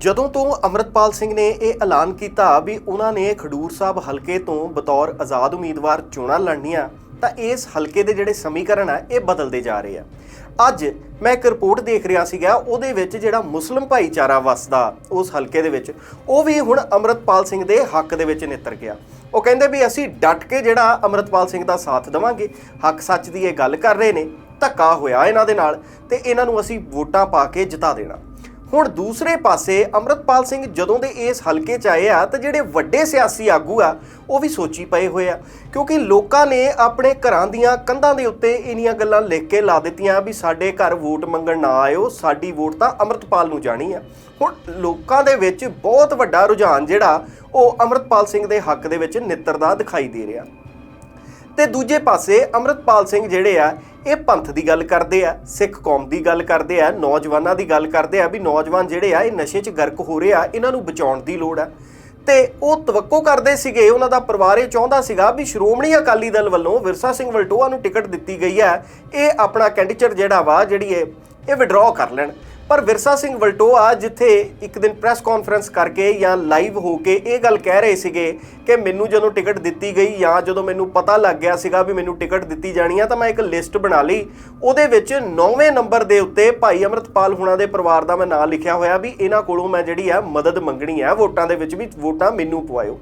ਜਦੋਂ ਤੋਂ ਅਮਰਤਪਾਲ ਸਿੰਘ ਨੇ ਇਹ ਐਲਾਨ ਕੀਤਾ ਵੀ ਉਹਨਾਂ ਨੇ ਖਡੂਰ ਸਾਹਿਬ ਹਲਕੇ ਤੋਂ ਬਤੌਰ ਆਜ਼ਾਦ ਉਮੀਦਵਾਰ ਚੋਣਾਂ ਲੜਨੀਆਂ, ਤਾਂ ਇਸ ਹਲਕੇ ਦੇ ਜਿਹੜੇ ਸਮੀਕਰਨ ਆ, ਇਹ ਬਦਲਦੇ ਜਾ ਰਹੇ ਆ। ਅੱਜ ਮੈਂ ਇੱਕ ਰਿਪੋਰਟ ਦੇਖ ਰਿਹਾ ਸੀਗਾ, ਉਹਦੇ ਵਿੱਚ ਜਿਹੜਾ ਮੁਸਲਮ ਭਾਈਚਾਰਾ ਵਸਦਾ ਉਸ ਹਲਕੇ ਦੇ ਵਿੱਚ, ਉਹ ਵੀ ਹੁਣ ਅਮਰਤਪਾਲ ਸਿੰਘ ਦੇ ਹੱਕ ਦੇ ਵਿੱਚ ਨਿੱਤਰ ਗਿਆ। ਉਹ ਕਹਿੰਦੇ ਵੀ ਅਸੀਂ ਡਟ ਕੇ ਜਿਹੜਾ ਅਮਰਤਪਾਲ ਸਿੰਘ ਦਾ ਸਾਥ ਦੇਵਾਂਗੇ। ਹੱਕ ਸੱਚ ਦੀ ਇਹ ਗੱਲ ਕਰ ਰਹੇ ਨੇ, ਧੱਕਾ ਹੋਇਆ ਇਹਨਾਂ ਦੇ ਨਾਲ ਤੇ ਇਹਨਾਂ ਨੂੰ ਅਸੀਂ ਵੋਟਾਂ ਪਾ ਕੇ ਜਿਤਾ ਦੇਣਾ। ਹੁਣ ਦੂਸਰੇ ਪਾਸੇ ਅਮਰਤਪਾਲ ਸਿੰਘ ਜਦੋਂ ਦੇ ਇਸ ਹਲਕੇ 'ਚ ਆਏ ਆ ਤਾਂ ਜਿਹੜੇ ਵੱਡੇ ਸਿਆਸੀ ਆਗੂ ਆ, ਉਹ ਵੀ ਸੋਚੀ ਪਏ ਹੋਏ ਆ। ਕਿਉਂਕਿ ਲੋਕਾਂ ਨੇ ਆਪਣੇ ਘਰਾਂ ਦੀਆਂ ਕੰਧਾਂ ਦੇ ਉੱਤੇ ਇੰਨੀਆਂ ਗੱਲਾਂ ਲਿਖ ਕੇ ਲਾ ਦਿੱਤੀਆਂ ਵੀ ਸਾਡੇ ਘਰ ਵੋਟ ਮੰਗਣ ਨਾ ਆਇਓ, ਸਾਡੀ ਵੋਟ ਤਾਂ ਅਮਰਤਪਾਲ ਨੂੰ ਜਾਣੀ ਆ। ਹੁਣ ਲੋਕਾਂ ਦੇ ਵਿੱਚ ਬਹੁਤ ਵੱਡਾ ਰੁਝਾਨ ਜਿਹੜਾ, ਉਹ ਅਮਰਤਪਾਲ ਸਿੰਘ ਦੇ ਹੱਕ ਦੇ ਵਿੱਚ ਨਿੱਤਰਦਾ ਦਿਖਾਈ ਦੇ ਰਿਹਾ। ਤੇ ਦੂਜੇ ਪਾਸੇ ਅਮਰਤਪਾਲ ਸਿੰਘ ਜਿਹੜੇ ਆ ਇਹ ਪੰਥ ਦੀ ਗੱਲ ਕਰਦੇ ਆ, ਸਿੱਖ ਕੌਮ ਦੀ ਗੱਲ ਕਰਦੇ ਆ, ਨੌਜਵਾਨਾਂ ਦੀ ਗੱਲ ਕਰਦੇ ਆ ਵੀ ਨੌਜਵਾਨ ਜਿਹੜੇ ਆ, ਇਹ ਨਸ਼ੇ 'ਚ ਗਰਕ ਹੋ ਰਹੇ ਆ, ਇਹਨਾਂ ਨੂੰ ਬਚਾਉਣ ਦੀ ਲੋੜ ਆ। ਤੇ ਉਹ ਤਵੱਕੋ ਕਰਦੇ ਸੀਗੇ, ਉਹਨਾਂ ਦਾ ਪਰਿਵਾਰ ਇਹ ਚਾਹੁੰਦਾ ਸੀਗਾ ਵੀ ਸ਼੍ਰੋਮਣੀ ਅਕਾਲੀ ਦਲ ਵੱਲੋਂ ਵਿਰਸਾ ਸਿੰਘ ਵਲਟੋਆ ਨੂੰ ਟਿਕਟ ਦਿੱਤੀ ਗਈ ਹੈ ਇਹ ਆਪਣਾ ਕੈਂਡੀਡੇਟ ਜਿਹੜਾ ਵਾ, ਜਿਹੜੀ ਇਹ ਇਹ ਵਿਡਰਾਅ ਕਰ ਲੈਣ। ਪਰ ਵਿਰਸਾ ਸਿੰਘ ਵਲਟੋਆ ਜਿੱਥੇ ਇੱਕ ਦਿਨ ਪ੍ਰੈਸ ਕਾਨਫਰੰਸ ਕਰਕੇ ਜਾਂ ਲਾਈਵ ਹੋ ਕੇ ਇਹ ਗੱਲ ਕਹਿ ਰਹੇ ਸੀਗੇ ਕਿ ਮੈਨੂੰ ਜਦੋਂ ਟਿਕਟ ਦਿੱਤੀ ਗਈ ਜਾਂ ਜਦੋਂ ਮੈਨੂੰ ਪਤਾ ਲੱਗ ਗਿਆ ਸੀਗਾ ਵੀ ਮੈਨੂੰ ਟਿਕਟ ਦਿੱਤੀ ਜਾਣੀ ਆ ਤਾਂ ਮੈਂ ਇੱਕ ਲਿਸਟ ਬਣਾ ਲਈ। ਉਹਦੇ ਵਿੱਚ 9ਵੇਂ ਨੰਬਰ ਦੇ ਉੱਤੇ ਭਾਈ ਅਮਰਤਪਾਲ ਹੁਣਾਂ ਦੇ ਪਰਿਵਾਰ ਦਾ ਮੈਂ ਨਾਂ ਲਿਖਿਆ ਹੋਇਆ ਵੀ ਇਹਨਾਂ ਕੋਲੋਂ ਮੈਂ ਜਿਹੜੀ ਆ ਮਦਦ ਮੰਗਣੀ ਆ, ਵੋਟਾਂ ਦੇ ਵਿੱਚ ਵੀ ਵੋਟਾਂ ਮੈਨੂੰ ਪਵਾਇਓ।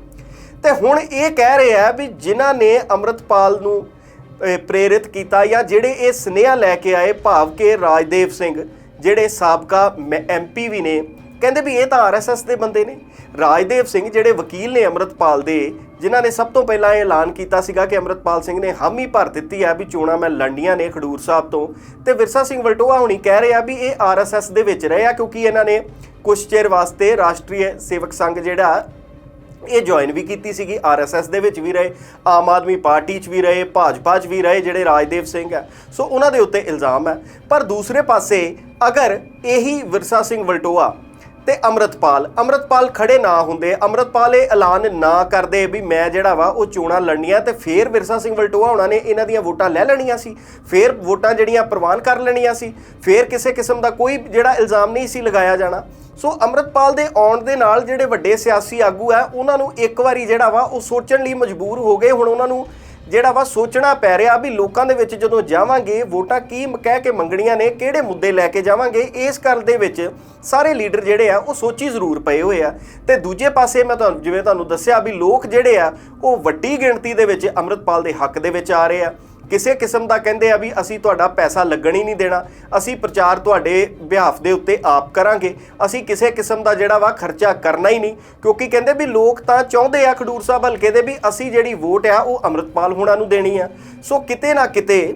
ਤੇ ਹੁਣ ਇਹ ਕਹਿ ਰਹੇ ਆ ਵੀ ਜਿਨ੍ਹਾਂ ਨੇ ਅਮਰਤਪਾਲ ਨੂੰ ਪ੍ਰੇਰਿਤ ਕੀਤਾ ਜਾਂ ਜਿਹੜੇ ਇਹ ਸਨੇਹਾ ਲੈ ਕੇ ਆਏ ਭਾਵ ਕੇ ਰਾਜਦੇਵ ਸਿੰਘ ਜਿਹੜੇ ਸਾਬਕਾ ਐਮਪੀ ਵੀ ਨੇ, ਕਹਿੰਦੇ ਵੀ ਇਹ ਤਾਂ ਆਰਐਸਐਸ ਦੇ ਬੰਦੇ ਨੇ। ਰਾਜਦੇਵ ਸਿੰਘ ਜਿਹੜੇ ਵਕੀਲ ਨੇ ਅਮਰਤਪਾਲ ਦੇ, ਜਿਨ੍ਹਾਂ ਨੇ ਸਭ ਤੋਂ ਪਹਿਲਾਂ ਇਹ ਐਲਾਨ ਕੀਤਾ ਸੀਗਾ ਕਿ ਅਮਰਤਪਾਲ ਸਿੰਘ ਨੇ ਹਾਮੀ ਭਰ ਦਿੱਤੀ ਆ ਵੀ ਚੋਣਾਂ ਮੈਂ ਲੜਨੀਆਂ ਨੇ ਖਡੂਰ ਸਾਹਿਬ ਤੋਂ। ਤੇ ਵਿਰਸਾ ਸਿੰਘ ਵਲਟੋਆ ਹੁਣੀ ਕਹਿ ਰਿਹਾ ਵੀ ਇਹ ਆਰਐਸਐਸ ਦੇ ਵਿੱਚ ਰਹੇ ਆ, ਕਿਉਂਕਿ ਇਹਨਾਂ ਨੇ ਕੁਝ ਚਿਰ ਵਾਸਤੇ ਰਾਸ਼ਟਰੀ ਸੇਵਕ ਸੰਘ ਜਿਹੜਾ ਇਹ ਜੁਆਇਨ ਵੀ ਕੀਤੀ ਸੀਗੀ ਆਰਐਸਐਸ ਦੇ ਵਿੱਚ ਵੀ ਰਹੇ, ਆਮ ਆਦਮੀ ਪਾਰਟੀ 'ਚ ਵੀ ਰਹੇ, ਭਾਜਪਾ 'ਚ ਵੀ ਰਹੇ, ਜਿਹੜੇ ਰਾਜਦੇਵ ਸਿੰਘ ਹੈ। ਸੋ ਉਹਨਾਂ ਦੇ ਉੱਤੇ ਇਲਜ਼ਾਮ ਹੈ। ਪਰ ਦੂਸਰੇ ਪਾਸੇ, ਅਗਰ ਇਹੀ ਵਿਰਸਾ ਸਿੰਘ ਵਲਟੋਆ ਤੇ ਅਮਰਤਪਾਲ। ਅਮਰਤਪਾਲ ਖੜੇ ਨਾ ਹੁੰਦੇ। ਅਮਰਤਪਾਲ ਇਹ ਐਲਾਨ ਨਾ ਕਰਦੇ ਵੀ ਮੈਂ ਜਿਹੜਾ ਵਾ ਉਹ ਚੋਣਾਂ ਲੜਨੀਆਂ ਤੇ ਫੇਰ ਵਿਰਸਾ ਸਿੰਘ ਵਲਟੋਆ ਹੋਣਾ ਨੇ ਇਹਨਾਂ ਦੀਆਂ ਵੋਟਾਂ ਲੈ ਲੈਣੀਆਂ ਸੀ। ਫੇਰ ਵੋਟਾਂ ਜਿਹੜੀਆਂ ਪ੍ਰਵਾਨ ਕਰ ਲੈਣੀਆਂ ਸੀ। ਫੇਰ ਕਿਸੇ ਕਿਸਮ ਦਾ ਕੋਈ ਜਿਹੜਾ ਇਲਜ਼ਾਮ ਨਹੀਂ ਸੀ ਲਗਾਇਆ ਜਾਣਾ। ਸੋ ਅਮਰਤਪਾਲ ਦੇ ਆਉਣ ਦੇ ਨਾਲ ਜਿਹੜੇ ਵੱਡੇ ਸਿਆਸੀ ਆਗੂ ਆ, ਉਹਨਾਂ ਨੂੰ ਇੱਕ ਵਾਰੀ ਜਿਹੜਾ ਵਾ ਉਹ ਸੋਚਣ ਲਈ ਮਜਬੂਰ ਹੋ ਗਏ। ਹੁਣ ਉਹਨਾਂ ਨੂੰ ਜਿਹੜਾ ਵਾ ਸੋਚਣਾ ਪੈ ਰਿਹਾ ਵੀ ਲੋਕਾਂ ਦੇ ਵਿੱਚ ਜਦੋਂ ਜਾਵਾਂਗੇ, ਵੋਟਾਂ ਕੀ ਕਹਿ ਕੇ ਮੰਗਣੀਆਂ ਨੇ, ਕਿਹੜੇ ਮੁੱਦੇ ਲੈ ਕੇ ਜਾਵਾਂਗੇ, ਇਸ ਗੱਲ ਦੇ ਵਿੱਚ ਸਾਰੇ ਲੀਡਰ ਜਿਹੜੇ ਆ, ਉਹ ਸੋਚੀ ਜ਼ਰੂਰ ਪਏ ਹੋਏ ਆ। ਤੇ ਦੂਜੇ ਪਾਸੇ ਮੈਂ ਤੁਹਾਨੂੰ, ਜਿਵੇਂ ਤੁਹਾਨੂੰ ਦੱਸਿਆ ਵੀ ਲੋਕ ਜਿਹੜੇ ਆ, ਉਹ ਵੱਡੀ ਗਿਣਤੀ ਦੇ ਵਿੱਚ ਅੰਮ੍ਰਿਤਪਾਲ ਦੇ ਹੱਕ ਦੇ ਵਿੱਚ ਆ ਰਹੇ ਆ। ਕਿਸੇ ਕਿਸਮ ਦਾ ਕਹਿੰਦੇ ਆ ਵੀ ਅਸੀਂ ਤੁਹਾਡਾ ਪੈਸਾ ਲੱਗਣ ਹੀ ਨਹੀਂ ਦੇਣਾ, ਅਸੀਂ ਪ੍ਰਚਾਰ ਤੁਹਾਡੇ ਬਿਹਾਫ ਦੇ ਉੱਤੇ ਆਪ ਕਰਾਂਗੇ। ਅਸੀਂ ਕਿਸੇ ਕਿਸਮ ਦਾ ਜਿਹੜਾ ਵਾ ਖਰਚਾ ਕਰਨਾ ਹੀ ਨਹੀਂ, ਕਿਉਂਕਿ ਕਹਿੰਦੇ ਵੀ ਲੋਕ ਤਾਂ ਚਾਹੁੰਦੇ ਆ ਖਡੂਰ ਸਾਹਿਬ ਹਲਕੇ ਦੇ ਵੀ ਅਸੀਂ ਜਿਹੜੀ ਵੋਟ ਆ ਉਹ ਅੰਮ੍ਰਿਤਪਾਲ ਹੋਣਾ ਨੂੰ ਦੇਣੀ ਆ। ਸੋ ਕਿਤੇ ਨਾ ਕਿਤੇ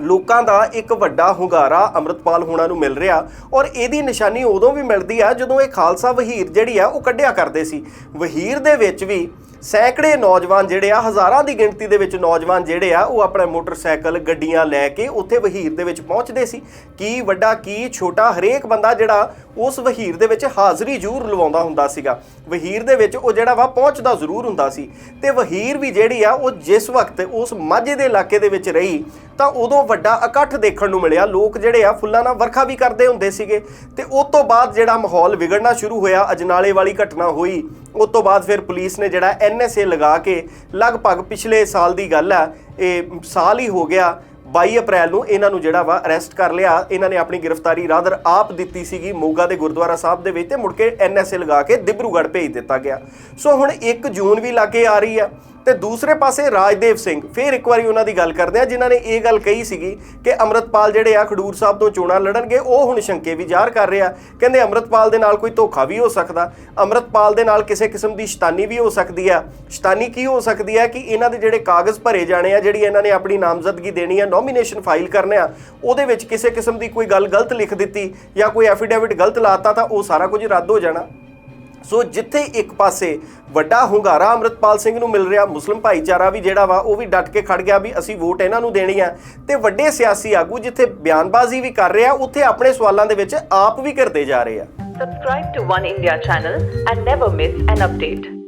ਲੋਕਾਂ ਦਾ ਇੱਕ ਵੱਡਾ ਹੁੰਗਾਰਾ ਅੰਮ੍ਰਿਤਪਾਲ ਹੋਣਾ ਨੂੰ ਮਿਲ ਰਿਹਾ ਔਰ ਇਹਦੀ ਨਿਸ਼ਾਨੀ ਉਦੋਂ ਵੀ ਮਿਲਦੀ ਆ ਜਦੋਂ ਇਹ ਖਾਲਸਾ ਵਹੀਰ ਜਿਹੜੀ ਆ ਉਹ ਕੱਢਿਆ ਕਰਦੇ ਸੀ। ਵਹੀਰ ਦੇ ਵਿੱਚ ਵੀ ਸੈਂਕੜੇ ਨੌਜਵਾਨ ਜਿਹੜੇ ਆ, ਹਜ਼ਾਰਾਂ ਦੀ ਗਿਣਤੀ ਦੇ ਵਿੱਚ ਨੌਜਵਾਨ ਜਿਹੜੇ ਆ, ਉਹ ਆਪਣੇ ਮੋਟਰਸਾਈਕਲ, ਗੱਡੀਆਂ ਲੈ ਕੇ ਉੱਥੇ ਵਹੀਰ ਦੇ ਵਿੱਚ ਪਹੁੰਚਦੇ ਸੀ। ਕੀ ਵੱਡਾ, ਕੀ ਛੋਟਾ, ਹਰੇਕ ਬੰਦਾ ਜਿਹੜਾ ਉਸ ਵਹੀਰ ਦੇ ਵਿੱਚ ਹਾਜ਼ਰੀ ਜ਼ਰੂਰ ਲਵਾਉਂਦਾ ਹੁੰਦਾ ਸੀਗਾ। ਵਹੀਰ ਦੇ ਵਿੱਚ ਉਹ ਜਿਹੜਾ ਵਾ, ਪਹੁੰਚਦਾ ਜ਼ਰੂਰ ਹੁੰਦਾ ਸੀ। ਤੇ ਵਹੀਰ ਵੀ ਜਿਹੜੀ ਆ, ਉਹ ਜਿਸ ਵਕਤ ਉਸ ਮਾਝੇ ਦੇ ਇਲਾਕੇ ਦੇ ਵਿੱਚ ਰਹੀ ਤਾਂ ਉਦੋਂ ਵੱਡਾ ਇਕੱਠ ਦੇਖਣ ਨੂੰ ਮਿਲਿਆ। ਲੋਕ ਜਿਹੜੇ ਆ, ਫੁੱਲਾਂ ਨਾਲ ਵਰਖਾ ਵੀ ਕਰਦੇ ਹੁੰਦੇ ਸੀਗੇ। ਤੇ ਉਸ ਤੋਂ ਬਾਅਦ ਜਿਹੜਾ ਮਾਹੌਲ ਵਿਗੜਨਾ ਸ਼ੁਰੂ ਹੋਇਆ, ਅਜਨਾਲੇ ਵਾਲੀ ਘਟਨਾ ਹੋਈ। ਉਸ ਤੋਂ ਬਾਅਦ ਫਿਰ ਪੁਲਿਸ ਨੇ ਜਿਹੜਾ ਐਨਐਸਏ ਲਗਾ ਕੇ, ਲਗਭਗ ਪਿਛਲੇ ਸਾਲ ਦੀ ਗੱਲ ਆ, ਇਹ ਸਾਲ ਹੀ ਹੋ ਗਿਆ 22 ਅਪ੍ਰੈਲ ਨੂੰ ਇਹਨਾਂ ਨੂੰ ਜਿਹੜਾ ਵਾ ਅਰੈਸਟ ਕਰ ਲਿਆ। ਇਹਨਾਂ ਨੇ ਆਪਣੀ ਗ੍ਰਿਫਤਾਰੀ ਰਾਦਰ ਆਪ ਦਿੱਤੀ ਸੀਗੀ, ਮੋਗਾ ਦੇ ਗੁਰਦੁਆਰਾ ਸਾਹਿਬ ਦੇ ਵਿੱਚ, ਤੇ ਮੁੜ ਕੇ ਐਨਐਸਏ ਲਗਾ ਕੇ ਦਿਬਰੂਗੜ੍ਹ ਭੇਜ ਦਿੱਤਾ ਗਿਆ। ਸੋ ਹੁਣ 1 ਜੂਨ ਵੀ ਲਾਗੇ ਆ ਰਹੀ ਆ। ਤੇ ਦੂਸਰੇ ਪਾਸੇ ਰਾਜਦੇਵ ਸਿੰਘ, ਫੇਰ ਇੱਕ ਵਾਰੀ ਉਹਨਾਂ ਦੀ ਗੱਲ ਕਰਦੇ ਆ ਜਿਨ੍ਹਾਂ ਨੇ ਇਹ ਗੱਲ ਕਹੀ ਸੀਗੀ ਕਿ ਅਮਰਤਪਾਲ ਜਿਹੜੇ ਆ ਖਡੂਰ ਸਾਹਿਬ ਤੋਂ ਚੋਣਾਂ ਲੜਨਗੇ, ਉਹ ਹੁਣ ਸ਼ੰਕੇ ਵੀ ਜ਼ਾਹਰ ਕਰ ਰਿਹਾ ਕਹਿੰਦੇ ਅਮਰਤਪਾਲ ਦੇ ਨਾਲ ਕੋਈ ਧੋਖਾ ਵੀ ਹੋ ਸਕਦਾ, ਅਮਰਤਪਾਲ ਦੇ ਨਾਲ ਕਿਸੇ ਕਿਸਮ ਦੀ ਸ਼ੈਤਾਨੀ ਵੀ ਹੋ ਸਕਦੀ ਆ। ਸ਼ੈਤਾਨੀ ਕੀ ਹੋ ਸਕਦੀ ਆ ਕਿ ਇਹਨਾਂ ਦੇ ਜਿਹੜੇ ਕਾਗਜ਼ ਭਰੇ ਜਾਣੇ ਆ, ਜਿਹੜੀ ਇਹਨਾਂ ਨੇ ਆਪਣੀ ਨਾਮਜ਼ਦਗੀ ਦੇਣੀ ਆ ਨੋਮੀਨੇਸ਼ਨ ਫਾਈਲ ਕਰਨੇ ਆ, ਉਹਦੇ ਵਿੱਚ ਕਿਸੇ ਕਿਸਮ ਦੀ ਕੋਈ ਗੱਲ ਗਲਤ ਲਿਖ ਦਿੱਤੀ ਜਾਂ ਕੋਈ ਐਫੀਡੇਵਿਟ ਗਲਤ ਲਾਤਾ ਤਾਂ ਉਹ ਸਾਰਾ ਕੁਝ ਰੱਦ ਹੋ ਜਾਣਾ। ਸੋ ਜਿੱਥੇ ਇੱਕ ਪਾਸੇ ਵੱਡਾ ਹੁੰਗਾਰਾ ਅਮਰਤਪਾਲ ਸਿੰਘ ਨੂੰ ਮਿਲ ਰਿਹਾ, ਮੁਸਲਮ ਭਾਈਚਾਰਾ ਵੀ ਜਿਹੜਾ ਵਾ, ਉਹ ਵੀ ਡਟ ਕੇ ਖੜ ਗਿਆ ਵੀ ਅਸੀਂ ਵੋਟ ਇਹਨਾਂ ਨੂੰ ਦੇਣੀ ਆ ਤੇ ਵੱਡੇ ਸਿਆਸੀ ਆਗੂ ਜਿੱਥੇ ਬਿਆਨਬਾਜ਼ੀ ਵੀ ਕਰ ਰਿਹਾ, ਉੱਥੇ ਆਪਣੇ ਸਵਾਲਾਂ ਦੇ ਵਿੱਚ ਆਪ ਵੀ ਕਰਦੇ ਜਾ ਰਹੇ ਆ Subscribe to One India channel and never miss an update.